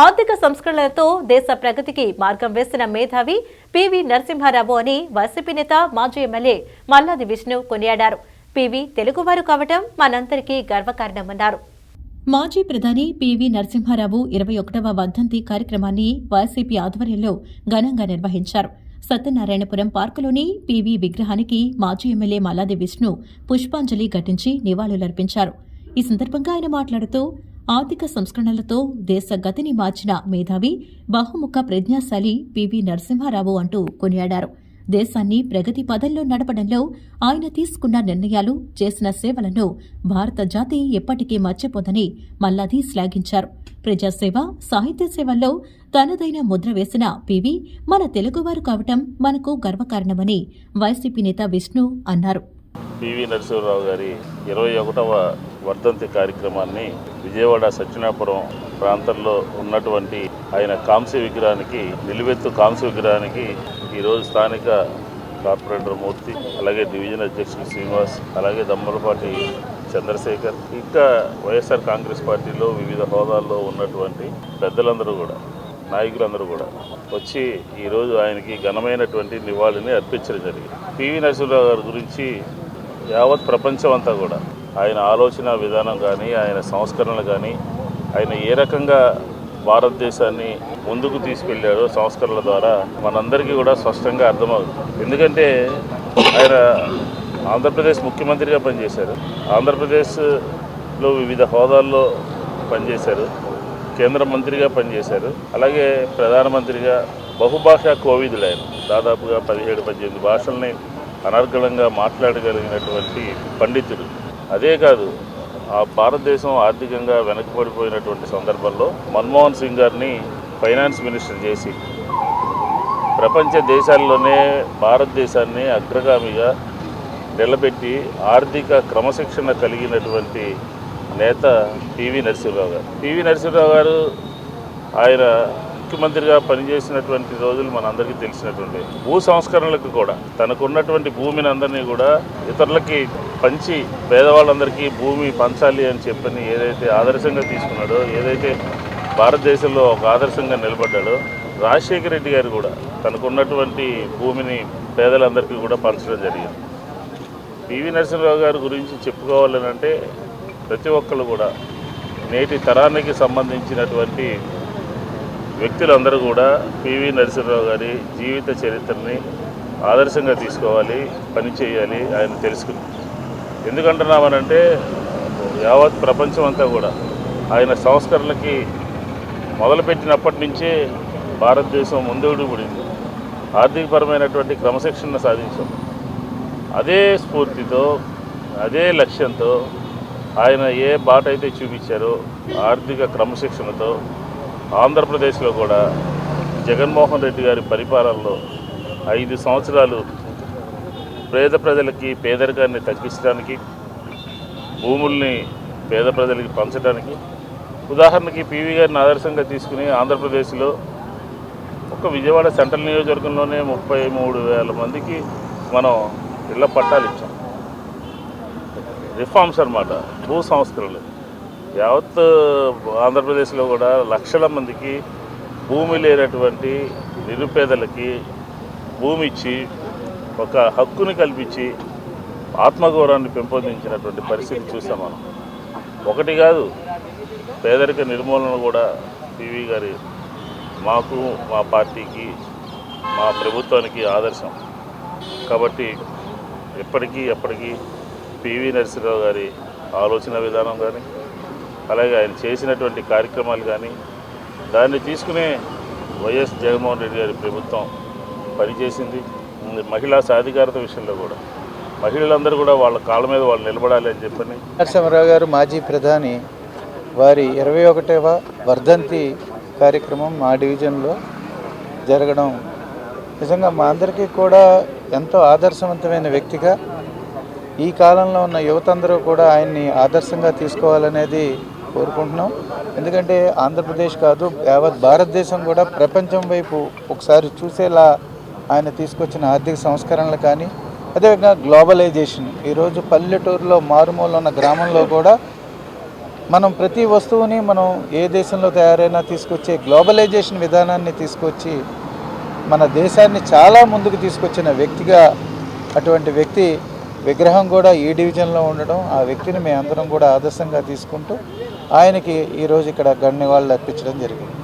ఆర్థిక సంస్కరణలతో దేశ ప్రగతికి మార్గం వేసిన మేధావి పివి నరసింహారావు అని వైసీపీ నేత మాజీ ఎమ్మెల్యే మల్లాది విష్ణు కొనియాడారు. పివి తెలుగువారు కావటం మనందరికీ గర్వకారణమన్నారు. మాజీ ప్రధాని పివి నరసింహారావు ఇరవై ఒకటవ వర్ధంతి కార్యక్రమాన్ని వైసీపీ ఆధ్వర్యంలో ఘనంగా నిర్వహించారు. సత్యనారాయణపురం పార్కులోని పివి విగ్రహానికి మాజీ ఎమ్మెల్యే మల్లాది విష్ణు పుష్పాంజలి ఘటించి నివాళులర్పించారు. ఈ సందర్భంగా ఆయన మాట్లాడుతూ ఆర్థిక సంస్కరణలతో దేశ గతిని మార్చిన మేధావి బహుముఖ ప్రజ్ఞాశాలి పివి నరసింహారావు అంటూ కొనియాడారు. దేశాన్ని ప్రగతి పదంలో నడపడంలో ఆయన తీసుకున్న నిర్ణయాలు చేసిన సేవలను భారత జాతి ఎప్పటికీ మర్చిపోదని మల్లాది శ్లాఘించారు. ప్రజాసేవ సాహిత్య సేవల్లో తనదైన ముద్ర వేసిన పివి మన తెలుగువారు కావటం మనకు గర్వకారణమని వైసీపీ నేత విష్ణు అన్నారు. పివి నరసింహరావు గారి ఇరవై ఒకటవ వర్ధంతి కార్యక్రమాన్ని విజయవాడ సత్యనాపురం ప్రాంతంలో ఉన్నటువంటి ఆయన కాంస్య విగ్రహానికి నిలువెత్తు కాంస్య విగ్రహానికి ఈరోజు స్థానిక కార్పొరేటర్ మూర్తి అలాగే డివిజన్ అధ్యక్షుడు శ్రీనివాస్ అలాగే దమ్మలపాటి చంద్రశేఖర్ ఇంకా వైఎస్ఆర్ కాంగ్రెస్ పార్టీలో వివిధ హోదాల్లో ఉన్నటువంటి పెద్దలందరూ కూడా నాయకులందరూ కూడా వచ్చి ఈరోజు ఆయనకి ఘనమైనటువంటి నివాళిని అర్పించడం జరిగింది. పివి నరసింహరావు గారి గురించి యావత్ ప్రపంచం అంతా కూడా ఆయన ఆలోచన విధానం కానీ ఆయన సంస్కరణలు కానీ ఆయన ఏ రకంగా భారతదేశాన్ని ముందుకు తీసుకెళ్ళాడో సంస్కరణల ద్వారా మనందరికీ కూడా స్పష్టంగా అర్థమవుతుంది. ఎందుకంటే ఆయన ఆంధ్రప్రదేశ్ ముఖ్యమంత్రిగా పనిచేశారు. ఆంధ్రప్రదేశ్లో వివిధ హోదాల్లో పనిచేశారు. కేంద్ర మంత్రిగా పనిచేశారు. అలాగే ప్రధానమంత్రిగా బహుభాషా కోవిదులు ఆయన. దాదాపుగా పదిహేడు పద్దెనిమిది భాషల్ని అనర్గళంగా మాట్లాడగలిగినటువంటి పండితుడు. అదే కాదు ఆ భారతదేశం ఆర్థికంగా వెనకబడిపోయినటువంటి సందర్భంలో మన్మోహన్ సింగ్ గారిని ఫైనాన్స్ మినిస్టర్ చేసి ప్రపంచ దేశాల్లోనే భారతదేశాన్ని అగ్రగామిగా నిలబెట్టి ఆర్థిక క్రమశిక్షణ కలిగినటువంటి నేత పివి నరసింహరావు గారు. పివి నరసింహరావు గారు ఆయన ముఖ్యమంత్రిగా పనిచేసినటువంటి రోజులు మనందరికీ తెలిసినటువంటి. భూ సంస్కరణలకు కూడా తనకున్నటువంటి భూమిని అందరినీ కూడా ఇతరులకి పంచి పేదవాళ్ళందరికీ భూమి పంచాలి అని చెప్పని ఏదైతే ఆదర్శంగా తీసుకున్నాడో ఏదైతే భారతదేశంలో ఒక ఆదర్శంగా నిలబడ్డాడో రాజశేఖర రెడ్డి గారు కూడా తనకున్నటువంటి భూమిని పేదలందరికీ కూడా పంచడం జరిగింది. పివి నరసింహరావు గారి గురించి చెప్పుకోవాలని అంటే ప్రతి ఒక్కరు కూడా నేటి తరానికి సంబంధించినటువంటి వ్యక్తులందరూ కూడా పివి నరసింహరావు గారి జీవిత చరిత్రని ఆదర్శంగా తీసుకోవాలి పని చేయాలి ఆయన తెలుసుకుని ఎందుకంటున్నామనంటే యావత్ ప్రపంచం అంతా కూడా ఆయన సంస్కరణలకి మొదలుపెట్టినప్పటి నుంచే భారతదేశం ముందుకు పడింది. ఆర్థికపరమైనటువంటి క్రమశిక్షణ సాధించాం. అదే స్ఫూర్తితో అదే లక్ష్యంతో ఆయన ఏ బాట అయితే చూపించారో ఆర్థిక క్రమశిక్షణతో ఆంధ్రప్రదేశ్లో కూడా జగన్మోహన్ రెడ్డి గారి పరిపాలనలో ఐదు సంవత్సరాలు పేద ప్రజలకి పేదరికాన్ని తగ్గించడానికి భూముల్ని పేద ప్రజలకి పంచడానికి. ఉదాహరణకి పీవీ గారిని ఆదర్శంగా తీసుకుని ఆంధ్రప్రదేశ్లో ఒక విజయవాడ సెంట్రల్ నియోజకవర్గంలోనే ముప్పై మూడు వేల మందికి మనం ఇళ్ళ పట్టాలు ఇచ్చాం. రిఫార్మ్స్ అనమాట భూ సంస్కరణలు యావత్ ఆంధ్రప్రదేశ్లో కూడా లక్షల మందికి భూమి లేనటువంటి నిరుపేదలకి భూమి ఇచ్చి ఒక హక్కుని కల్పించి ఆత్మగౌరవాన్ని పెంపొందించినటువంటి పరిస్థితి చూసాం మనం. ఒకటి కాదు పేదరిక నిర్మూలన కూడా పివి గారి మాకు మా పార్టీకి మా ప్రభుత్వానికి ఆదర్శం. కాబట్టి ఎప్పటికీ ఎప్పటికీ పివి నరసింహరావు గారి ఆలోచన విధానం కానీ అలాగే ఆయన చేసినటువంటి కార్యక్రమాలు కానీ దాన్ని తీసుకునే వైఎస్ జగన్మోహన్ రెడ్డి గారి ప్రభుత్వం పనిచేసింది. మహిళా సాధికారత విషయంలో కూడా. మహిళలందరూ కూడా వాళ్ళ కాళ్ళ మీద వాళ్ళు నిలబడాలి అని చెప్పని. నరసింహరావు గారు మాజీ ప్రధాని వారి ఇరవై ఒకటవ వర్ధంతి కార్యక్రమం మా డివిజన్లో జరగడం నిజంగా మా అందరికీ కూడా ఎంతో ఆదర్శవంతమైన వ్యక్తిగా ఈ కాలంలో ఉన్న యువతందరూ కూడా ఆయన్ని ఆదర్శంగా తీసుకోవాలనేది కోరుకుంటున్నాం. ఎందుకంటే ఆంధ్రప్రదేశ్ కాదు యావత్ భారతదేశం కూడా ప్రపంచం వైపు ఒకసారి చూసేలా ఆయన తీసుకొచ్చిన ఆర్థిక సంస్కరణలు కానీ అదేవిధంగా గ్లోబలైజేషన్. ఈరోజు పల్లెటూరులో మారుమూల ఉన్న గ్రామంలో కూడా మనం ప్రతి వస్తువుని మనం ఏ దేశంలో తయారైనా తీసుకొచ్చే గ్లోబలైజేషన్ విధానాన్ని తీసుకొచ్చి మన దేశాన్ని చాలా ముందుకు తీసుకొచ్చిన వ్యక్తిగా అటువంటి వ్యక్తి విగ్రహం కూడా ఈ డివిజన్లో ఉండడం ఆ వ్యక్తిని మేమందరం కూడా ఆదర్శంగా తీసుకుంటూ ఆయనకి ఈరోజు ఇక్కడ గణ్య వాళ్ళు అర్పించడం జరిగింది.